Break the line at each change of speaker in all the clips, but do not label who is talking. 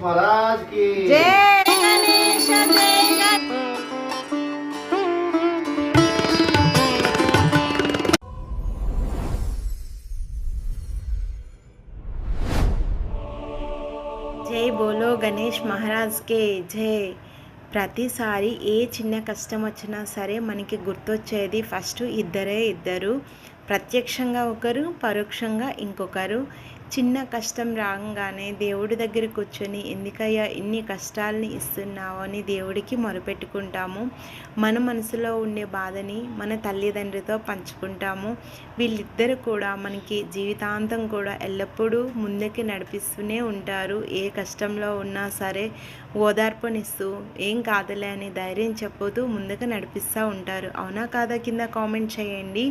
महाराज की
జై గణేశ జై గణేశ జై బోలో గణేష్ మహారాజ్కే జై ప్రతిసారి ఏ చిన్న కష్టం వచ్చినా సరే మనకి గుర్తొచ్చేది ఫస్ట్ ఇద్దరే ఇద్దరు ప్రత్యక్షంగా ఒకరు పరోక్షంగా ఇంకొకరు చిన్న కష్టం రాగానే దేవుడి దగ్గర కూర్చొని ఎందుకయ్యా ఇన్ని కష్టాలని ఇస్తున్నావు? అని దేవుడికి మొరపెట్టుకుంటాము. మన మనసులో ఉండే బాధని మన తల్లిదండ్రితో పంచుకుంటాము. వీళ్ళిద్దరు కూడా మనకి జీవితాంతం కూడా ఎల్లప్పుడూ ముందుకి నడిపిస్తూనే ఉంటారు. ఏ కష్టంలో ఉన్నా సరే ఓదార్పునిస్తూ ఏం కాదులే అని ధైర్యం చెప్పుతూ ముందుకు నడిపిస్తూ ఉంటారు. అవునా కాదా? కింద కామెంట్ చేయండి.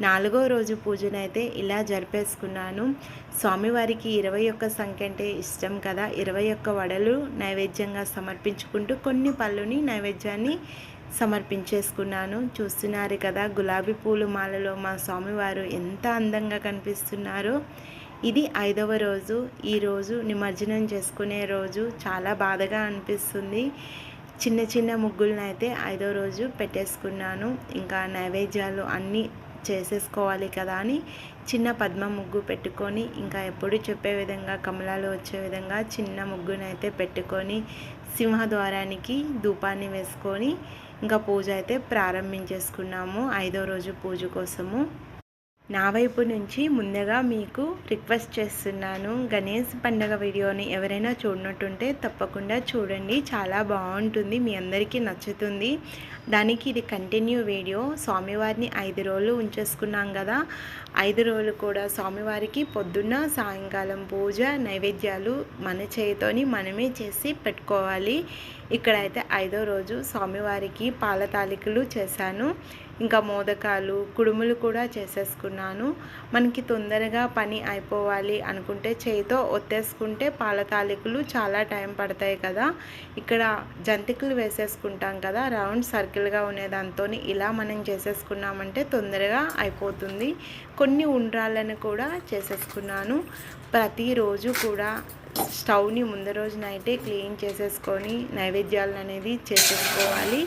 నాలుగో రోజు పూజనైతే ఇలా జరిపేసుకున్నాను. స్వామివారికి ఇరవై ఒక్క సంఖ్య అంటే ఇష్టం కదా. ఇరవై ఒక్క వడలు నైవేద్యంగా సమర్పించుకుంటూ కొన్ని పళ్ళుని నైవేద్యాన్ని సమర్పించేసుకున్నాను. చూస్తున్నారు కదా గులాబీ పూలు మాలలో మా స్వామివారు ఎంత అందంగా కనిపిస్తున్నారో. ఇది ఐదవ రోజు. ఈ రోజు నిమజ్జనం చేసుకునే రోజు. చాలా బాధగా అనిపిస్తుంది. చిన్న చిన్న ముగ్గులను అయితే ఐదో రోజు పెట్టేసుకున్నాను. ఇంకా నైవేద్యాలు అన్నీ చేసేసుకోవాలి కదా అని చిన్న పద్మ ముగ్గు పెట్టుకొని ఇంకా ఎప్పుడు చెప్పే విధంగా కమలాలు వచ్చే విధంగా చిన్న ముగ్గునైతే పెట్టుకొని సింహద్వారానికి ధూపాన్ని వేసుకొని ఇంకా పూజ అయితే ప్రారంభించేసుకున్నాము ఐదో రోజు పూజ కోసము. నా వైపు నుంచి ముందుగా మీకు రిక్వెస్ట్ చేస్తున్నాను. గణేష్ పండగ వీడియోని ఎవరైనా చూడనట్టుంటే తప్పకుండా చూడండి. చాలా బాగుంటుంది. మీ అందరికీ నచ్చుతుంది. దానికి ఇది కంటిన్యూ వీడియో. స్వామివారిని ఐదు రోజులు ఉంచేసుకున్నాం కదా. ఐదు రోజులు కూడా స్వామివారికి పొద్దున్న సాయంకాలం పూజ నైవేద్యాలు మన చేయితోని మనమే చేసి పెట్టుకోవాలి. ఇక్కడైతే ఐదో రోజు స్వామివారికి పాల తాలికలు చేశాను. ఇంకా మోదకాలు కుడుములు కూడా చేసేసుకున్నాను. మనకి తొందరగా పని అయిపోవాలి అనుకుంటే చేయితో ఒత్తేసుకుంటే పాల తాలికలు చాలా టైం పడతాయి కదా. ఇక్కడ జంతికలు వేసేసుకుంటాం కదా రౌండ్ సర్కిల్గా ఉండే ఇలా మనం చేసేసుకున్నామంటే తొందరగా అయిపోతుంది. కొన్ని ఉండ్రాలను కూడా చేసేసుకున్నాను. ప్రతిరోజు కూడా స్టవ్ని ముందు రోజు నైటే క్లీన్ చేసేసుకొని నైవేద్యాలు అనేది చేసేసుకోవాలి.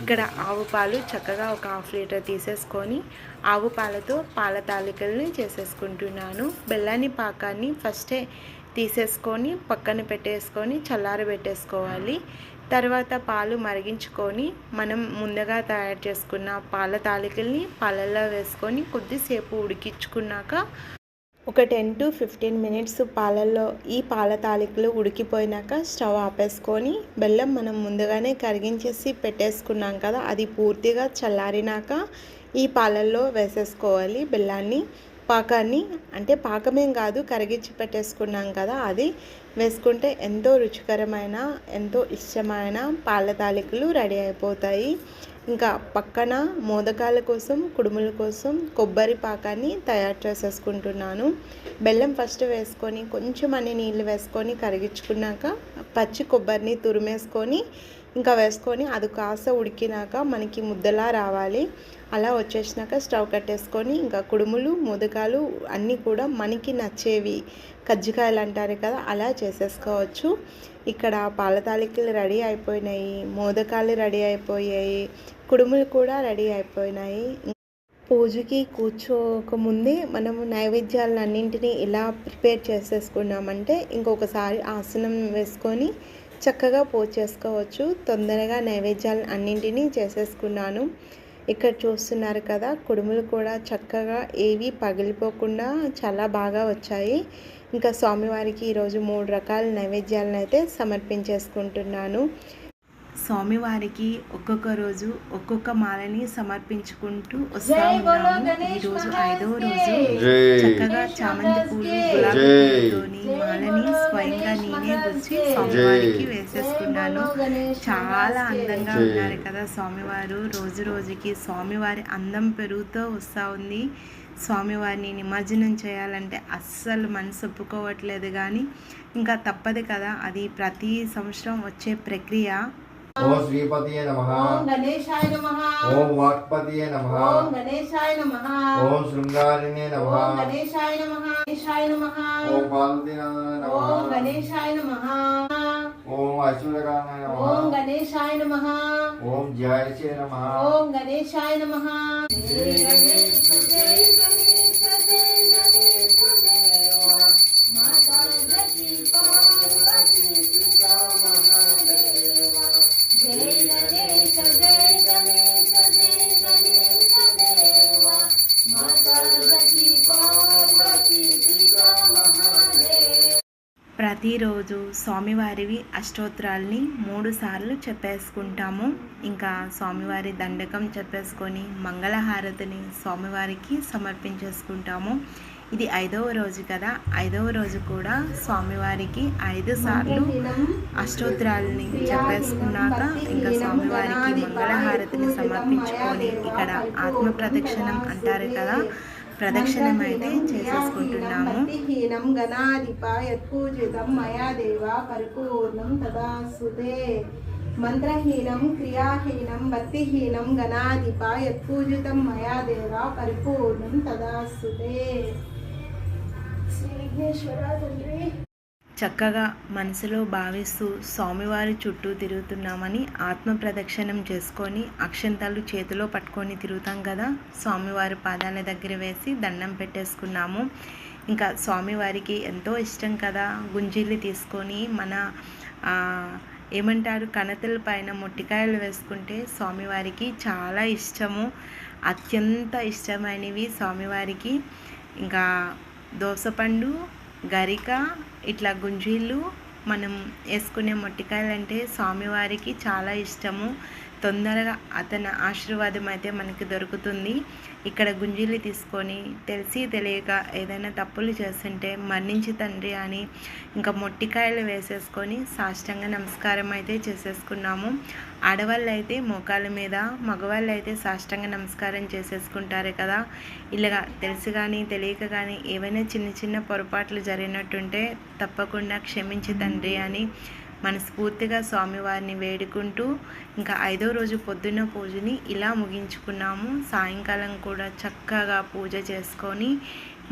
ఇక్కడ ఆవు పాలు చక్కగా ఒక హాఫ్ లీటర్ తీసేసుకొని ఆవు పాలతో పాల తాలికల్ని చేసేసుకుంటున్నాను. బెల్లాన్ని పాకాన్ని ఫస్టే తీసేసుకొని పక్కన పెట్టేసుకొని చల్లారబెట్టేసుకోవాలి. తర్వాత పాలు మరిగించుకొని మనం ముందుగా తయారు చేసుకున్న పాల తాలికల్ని పాలల్లో వేసుకొని కొద్దిసేపు ఉడికించుకున్నాక ఒక టెన్ టు ఫిఫ్టీన్ మినిట్స్ పాలల్లో ఈ పాల తాలికలు ఉడికిపోయినాక స్టవ్ ఆపేసుకొని బెల్లం మనం ముందుగానే కరిగించేసి పెట్టేసుకున్నాం కదా అది పూర్తిగా చల్లారినాక ఈ పాలల్లో వేసేసుకోవాలి బెల్లాన్ని. పాకాన్ని అంటే పాకమేం కాదు కరిగించి పెట్టేసుకున్నాం కదా అది వేసుకుంటే ఎంతో రుచికరమైన ఎంతో ఇష్టమైన పాల తాలికలు రెడీ అయిపోతాయి. ఇంకా పక్కన మోదకాల కోసం కుడుముల కోసం కొబ్బరి పాకాన్ని తయారు చేసేసుకుంటున్నాను. బెల్లం ఫస్ట్ వేసుకొని కొంచెం అన్ని నీళ్ళు వేసుకొని కరిగించుకున్నాక పచ్చి కొబ్బరిని తురిమేసుకొని ఇంకా వేసుకొని అది కాస్త ఉడికినాక మనకి ముద్దలా రావాలి. అలా వచ్చేసినాక స్టవ్ కట్టేసుకొని ఇంకా కుడుములు మోదకాలు అన్నీ కూడా మనకి నచ్చేవి. కజ్జికాయలు అంటారు కదా అలా చేసేసుకోవచ్చు. ఇక్కడ పాల తాలికలు రెడీ అయిపోయినాయి మోదకాలు రెడీ అయిపోయాయి కుడుములు కూడా రెడీ అయిపోయినాయి. పూజకి కూర్చోకముందే మనము నైవేద్యాలన్నింటినీ ఇలా ప్రిపేర్ చేసేసుకున్నామంటే ఇంకొకసారి ఆసనం వేసుకొని చక్కగా పోజ్ చేసుకోవచ్చు. తొందరగా నైవేద్యాలు అన్నింటినీ చేసేసుకున్నాను. ఇక్కడ చూస్తున్నారు కదా కుడుములు కూడా చక్కగా ఏవి పగిలిపోకుండా చాలా బాగా వచ్చాయి. ఇంకా స్వామివారికి ఈరోజు మూడు రకాల నైవేద్యాలను అయితే సమర్పించేసుకుంటున్నాను. స్వామివారికి ఒక్కొక్క రోజు ఒక్కొక్క మాలని సమర్పించుకుంటూ వస్తా ఉన్నాము ఈ రోజు ఐదవ రోజు.
జై.
చక్కగా చామంతి పూలు గులాబీ. పూలతోని మాలని స్వయంగా నేనే గుచ్చి స్వామివారికి వేసేసుకున్నాను. చాలా అందంగా. ఉన్నారు కదా స్వామివారు. రోజు రోజుకి స్వామివారి అందం పెరుగుతూ వస్తూ ఉంది. స్వామివారిని నిమజ్జనం చేయాలంటే అస్సలు మనసు ఒప్పుకోవట్లేదు కానీ ఇంకా తప్పదు కదా. అది ప్రతి సంవత్సరం వచ్చే ప్రక్రియ.
ఓం శ్రీపతియే నమః
ఓం గణేశాయ నమః
ఓం వాక్పతియే నమః
ఓం గణేశాయ నమః
ఓం శృంగారిణే నమః
ఓం గణేశాయ నమః గణేశాయ నమః
ఓం పార్వతీనాథాయ
ఓం
నమః
గణేశాయ నమః నమః
ఓం జాయసే నమ
ఓం గణేశాయ నమః
ప్రతిరోజు స్వామివారివి అష్టోత్తరాల్ని మూడు సార్లు చెప్పేసుకుంటాము. ఇంకా స్వామివారి దండకం చెప్పేసుకొని మంగళహారతిని స్వామివారికి సమర్పించేసుకుంటాము. ఇది ఐదవ రోజు కదా. ఐదవ రోజు కూడా స్వామివారికి ఐదు సార్లు అష్టోత్తరాలని చెప్పేసుకున్నాక ఇంకా స్వామివారికి మంగళహారతిని సమర్పించుకొని ఇక్కడ ఆత్మ ప్రదక్షిణం అంటారు కదా. ప్రదక్షిణం అయితే చేసేసుకుంటున్నాము.
హీనం గణాధిప యత్పూజితం మయా దేవ పరిపూర్ణం తదాసుతే. మంత్రహీనం క్రియాహీనం భక్తిహీనం గణాధిప యత్పూజితం మయా దేవ పరిపూర్ణం తదాసుతే. శ్రీ విఘ్నేశ్వర తండ్రి
చక్కగా మనసులో భావిస్తూ స్వామివారి చుట్టూ తిరుగుతున్నామని ఆత్మ ప్రదక్షిణం చేసుకొని అక్షంతాలు చేతిలో పట్టుకొని తిరుగుతాం కదా. స్వామివారి పాదాల దగ్గర వేసి దండం పెట్టేసుకున్నాము. ఇంకా స్వామివారికి ఎంతో ఇష్టం కదా. గుంజీలు తీసుకొని మన ఏమంటారు కణతల పైన మొట్టికాయలు వేసుకుంటే స్వామివారికి చాలా ఇష్టము. అత్యంత ఇష్టమైనవి స్వామివారికి. ఇంకా దోసపండు గరిక ఇట్లా గుంజీలు మనం వేసుకునే మొట్టికాయలు అంటే స్వామివారికి చాలా ఇష్టము. తొందరగా అతని ఆశీర్వాదం అయితే మనకి దొరుకుతుంది. ఇక్కడ గుంజీలు తీసుకొని తెలిసి తెలియక ఏదైనా తప్పులు చేస్తుంటే మన్నించి తండ్రి అని ఇంకా మొట్టికాయలు వేసేసుకొని సాష్టంగా నమస్కారం అయితే చేసేసుకున్నాము. ఆడవాళ్ళు అయితే మోకాళ్ళ మీద మగవాళ్ళు అయితే సాష్టంగా నమస్కారం చేసేసుకుంటారు కదా. ఇలాగా తెలిసి కానీ తెలియక కానీ ఏవైనా చిన్న చిన్న పొరపాట్లు జరిగినట్టుంటే తప్పకుండా క్షమించి తండ్రి అని మనస్ఫూర్తిగా స్వామివారిని వేడుకుంటూ ఇంకా ఐదో రోజు పొద్దున్న పూజని ఇలా ముగించుకున్నాము. సాయంకాలం కూడా చక్కగా పూజ చేసుకొని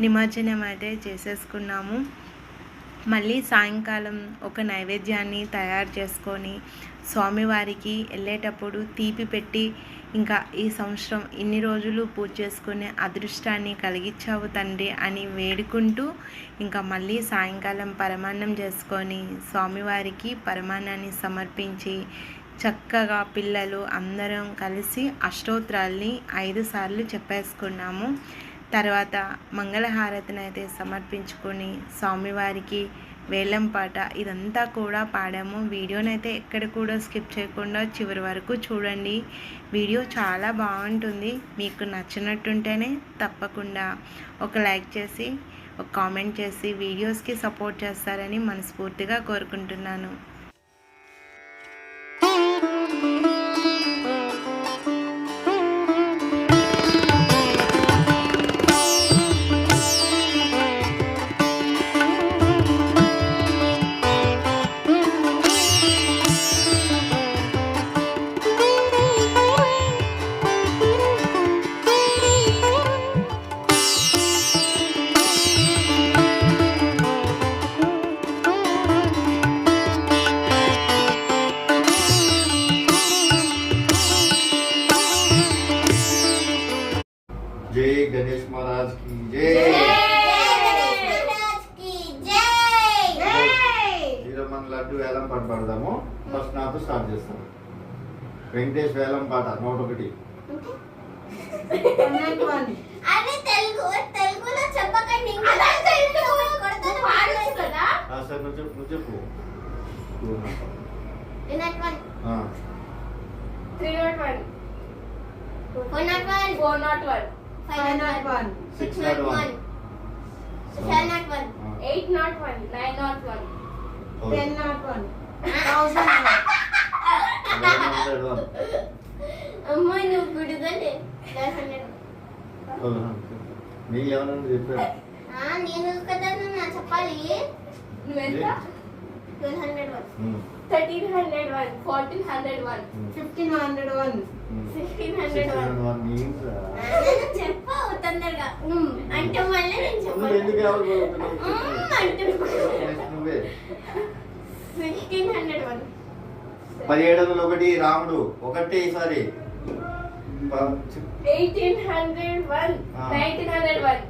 నిమజ్జనం అయితే చేసేసుకున్నాము. మళ్ళీ సాయంకాలం ఒక నైవేద్యాన్ని తయారు చేసుకొని స్వామివారికి వెళ్ళేటప్పుడు తీపి పెట్టి ఇంకా ఈ సంవత్సరం ఇన్ని రోజులు పూజ చేసుకునే అదృష్టాన్ని కలిగించావు తండ్రి అని వేడుకుంటూ ఇంకా మళ్ళీ సాయంకాలం పరమాన్నం చేసుకొని స్వామివారికి పరమాన్నాన్ని సమర్పించి చక్కగా పిల్లలు అందరం కలిసి అష్టోత్తరాల్ని ఐదు సార్లు చెప్పేసుకున్నాము. తర్వాత మంగళహారతిని అయితే సమర్పించుకొని స్వామివారికి వేలం పాట ఇదంతా కూడా పాడాము. వీడియోని అయితే ఎక్కడ కూడా స్కిప్ చేయకుండా చివరి వరకు చూడండి. వీడియో చాలా బాగుంటుంది. మీకు నచ్చినట్టుంటేనే తప్పకుండా ఒక లైక్ చేసి ఒక కామెంట్ చేసి వీడియోస్కి సపోర్ట్ చేస్తారని మనస్ఫూర్తిగా కోరుకుంటున్నాను.
పాడదాము ఫస్ట్ నాతో స్టార్ట్ చేస్తాను. వెంకటేష్ వేలం పాట నూట ఒకటి
అదే తెలుగు తెలుగులో చెప్పకండి ఇంకా కొడతాను వాడచ్చు కదా
ఆ, సరే నువ్వు చెప్పు నువ్వు చెప్పు. Two nought one.
వినట్
one
ah, three nought
one four nought
one four nought
one five nought
one six nought one seven nought
one
ah, eight nought one nine nought
one.
Ten nought one thousand
eleven hundred one.
అమ్మ నువ్వు
చెప్పారు
నేను కదా నా చెప్పాలి
నువ్వెంత twelve
hundred
one thirteen hundred
one
fourteen
hundred
one fifteen
hundred one. Sixteen hundred
one చెప్పావు తొందరగా అంటే మళ్ళీ నేను అంటే
పదిహేడు వందల ఒకటి రాముడు ఒకటి ఈసారి.
Eighteen hundred
one.
Nineteen hundred one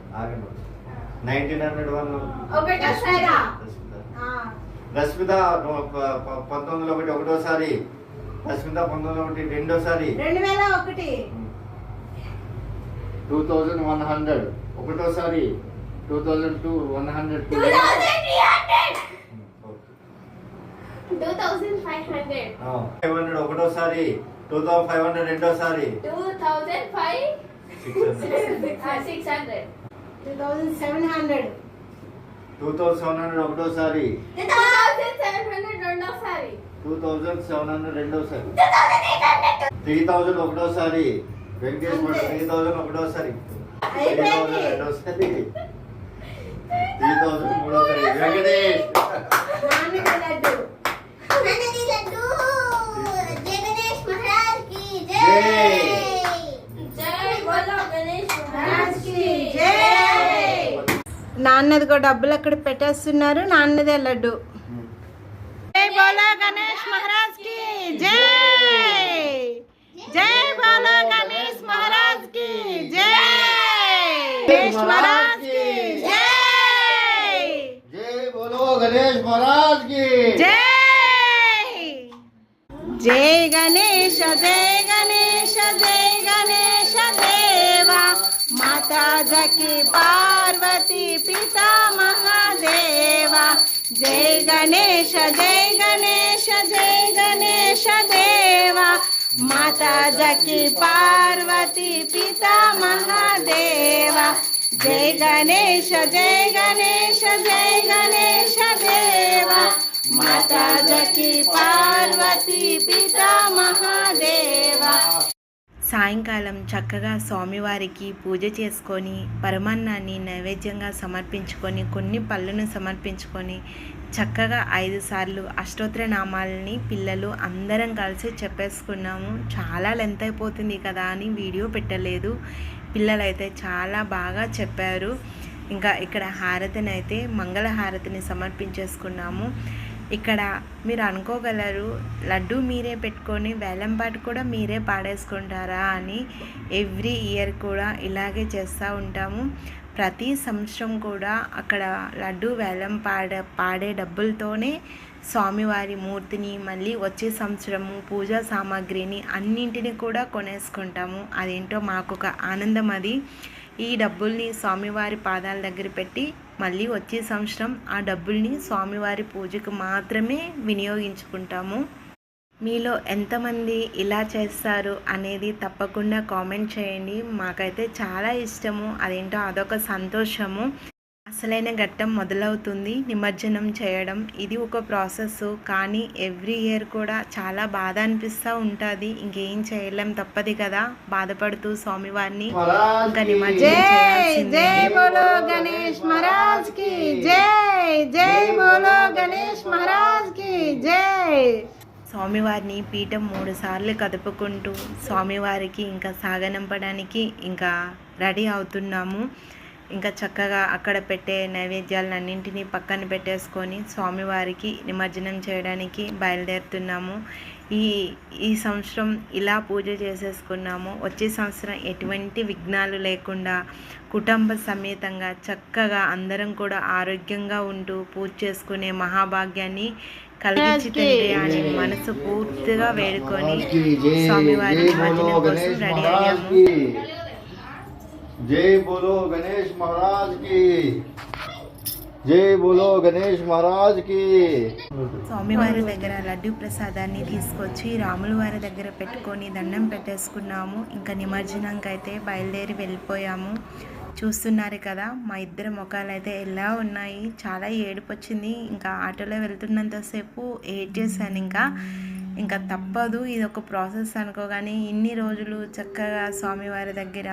nineteen hundred one
ఒకటోసారి
ఆ,
రష్మిత. ను- ప- ప- పంతొమ్మిది వందల ఒకటి ఒకటోసారి. రష్మిత పంతొమ్మిది వందల ఒకటి రెండోసారి
రెండు వేల ఒకటి
టూ థౌజండ్ వన్ హండ్రెడ్ ఒకటోసారి two thousand
two one hundred two two thousand five hundred
five hundred ఒకటోసారి టూ థౌసండ్ ఫైవ్ హండ్రెడ్ రెండోసారి.
Two
thousand five
six hundred
two thousand seven hundred
two thousand seven hundred ఒకటోసారి.
Two thousand seven hundred రెండోసారి.
Two thousand seven hundred రెండోసారి. Three thousand ఒకటోసారి. వెంకటేష్
అంతే.
Three thousand ఒకటోసారి. Three. Thousand రెండోసారి. Three thousand మూడోసారి. వెంకటేష్.
నాన్నది
కూడా డబ్బులు అక్కడ పెట్టేస్తున్నారు నాన్నదే లడ్డు. జై బోలో గణేష్ మహారాజ్కి జై! జై బోలో గణేష్ మహారాజ్కి జై! గణేష్ మహారాజ్కి జై!
జై బోలో గణేష్ మహారాజ్కి
జై! జయ గణేశ జయ గణేశ జయ గణేశ దేవా. మాతా జకి పార్వతి పితా మహాదేవా జయ గణేశ జయ గణేశ జయ గణేశ దేవా. మాతా జకి పార్వతి పితా మహాదేవా జయ గణేశ జయ గణేశ జయ గణేశ దేవా. మాతా జకి సాయంకాలం చక్కగా స్వామివారికి పూజ చేసుకొని పరమాన్నాన్ని నైవేద్యంగా సమర్పించుకొని కొన్ని పళ్ళను సమర్పించుకొని చక్కగా ఐదు సార్లు అష్టోత్తర నామాలని పిల్లలు అందరం కలిసి చెప్పేసుకున్నాము. చాలా లెంత్ అయిపోతుంది కదా అని వీడియో పెట్టలేదు. పిల్లలైతే చాలా బాగా చెప్పారు. ఇంకా ఇక్కడ హారతిని అయితే మంగళ హారతిని సమర్పించేసుకున్నాము. ఇక్కడ మీరు అనుకోగలరు లడ్డు మీరే పెట్టుకొని వేలంపాటు కూడా మీరే పాడేసుకుంటారా అని ఎవ్రీ ఇయర్ కూడా ఇలాగే చేస్తూ ఉంటాము. ప్రతి సంవత్సరం కూడా అక్కడ లడ్డు వేలం పాడ పాడే డబ్బులతోనే స్వామివారి మూర్తిని మళ్ళీ వచ్చే సంవత్సరము పూజా సామాగ్రిని అన్నింటిని కూడా కొనేసుకుంటాము. అదేంటో మాకు ఒక ఆనందం అది. ఈ డబ్బుల్ని స్వామివారి పాదాల దగ్గర పెట్టి మళ్ళీ వచ్చే సంవత్సరం ఆ డబ్బుల్ని స్వామివారి పూజకు మాత్రమే వినియోగించుకుంటాము. మీలో ఎంతమంది ఇలా చేస్తారు అనేది తప్పకుండా కామెంట్ చేయండి. మాకైతే చాలా ఇష్టము. అదేంటో అదొక సంతోషము. అసలైన ఘట్టం మొదలవుతుంది నిమజ్జనం చేయడం. ఇది ఒక ప్రాసెస్. కానీ ఎవ్రీ ఇయర్ కూడా చాలా బాధ అనిపిస్తూ ఉంటుంది. ఇంకేం చేయలేం తప్పది కదా. బాధపడుతూ స్వామివారిని ఇంకా. నిమజ్జనం.
జై! బోలో గణేష్ మహారాజ్కి జై! జై బోలో గణేష్ మహారాజ్కి జై!
స్వామివారిని పీఠం మూడు సార్లు కదుపుకుంటూ స్వామివారికి ఇంకా సాగనంపడానికి ఇంకా రెడీ అవుతున్నాము. ఇంకా చక్కగా అక్కడ పెట్టే నైవేద్యాలన్నింటినీ పక్కన పెట్టేసుకొని స్వామివారికి నిమజ్జనం చేయడానికి బయలుదేరుతున్నాము ఈ ఈ సంవత్సరం ఇలా పూజ చేసేసుకున్నాము వచ్చే సంవత్సరం ఎటువంటి విఘ్నాలు లేకుండా కుటుంబ సమేతంగా చక్కగా అందరం కూడా ఆరోగ్యంగా ఉంటూ పూజ చేసుకునే మహాభాగ్యాన్ని కలిగించి తండ్రి అని మనసు పూర్తిగా వేడుకొని. స్వామివారి నిమజ్జనం కోసం రెడీ అయ్యాము
కి జై బోలో గణేష్ మహారాజ్కి జై బోలో గణేష్ మహారాజ్కి
స్వామివారి దగ్గర లడ్డు ప్రసాదాన్ని తీసుకొచ్చి రాముల వారి దగ్గర పెట్టుకొని దండం పెట్టేసుకున్నాము. ఇంకా నిమజ్జనంకి అయితే బయలుదేరి వెళ్ళిపోయాము. చూస్తున్నారు కదా మా ఇద్దరు ముఖాలు అయితే ఎలా ఉన్నాయి? చాలా ఏడుపు వచ్చింది ఇంకా ఆటోలో వెళ్తున్నంతసేపు ఏడ్ చేశాను ఇంకా. ఇంకా తప్పదు ఇది ఒక ప్రాసెస్ అనుకోగానే ఇన్ని రోజులు చక్కగా స్వామివారి దగ్గర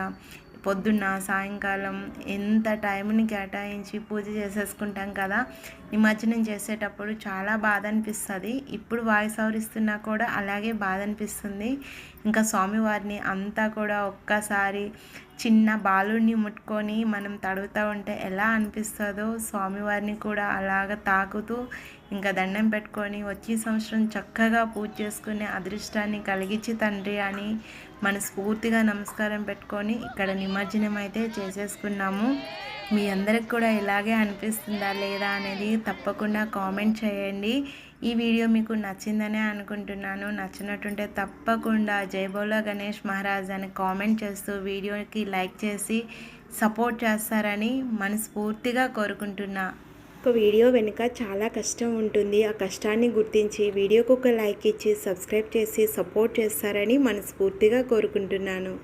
పొద్దున్న సాయంకాలం ఎంత టైంని కేటాయించి పూజ చేసేసుకుంటాం కదా నిమజ్జనం చేసేటప్పుడు చాలా బాధ అనిపిస్తుంది ఇప్పుడు వాయిస్ ఓవర్ ఇస్తున్నా కూడా అలాగే బాధ అనిపిస్తుంది ఇంకా స్వామివారిని అంతా కూడా ఒక్కసారి చిన్న బాలుడిని ముట్టుకొని మనం తడుగుతూ ఉంటే ఎలా అనిపిస్తుందో స్వామివారిని కూడా అలాగ తాకుతూ ఇంకా దండం పెట్టుకొని వచ్చే సంవత్సరం చక్కగా పూజ చేసుకునే అదృష్టాన్ని కలిగించి తండ్రి అని మనస్ఫూర్తిగా నమస్కారం పెట్టుకొని ఇక్కడ నిమజ్జనం అయితే చేసేసుకున్నాము. మీ అందరికి కూడా ఇలాగే అనిపిస్తుందా లేదా అనేది తప్పకుండా కామెంట్ చేయండి. ఈ వీడియో మీకు నచ్చిందనే అనుకుంటున్నాను. నచ్చినట్టుంటే తప్పకుండా జైబోలో గణేష్ మహారాజ్ అని కామెంట్ చేస్తూ వీడియోకి లైక్ చేసి సపోర్ట్ చేస్తారని మనస్ఫూర్తిగా కోరుకుంటున్నా. ఒక వీడియో వెనుక చాలా కష్టం ఉంటుంది. ఆ కష్టాన్ని గుర్తించి వీడియోకు ఒక లైక్ ఇచ్చి సబ్స్క్రైబ్ చేసి సపోర్ట్ చేస్తారని మనస్ఫూర్తిగా కోరుకుంటున్నాను.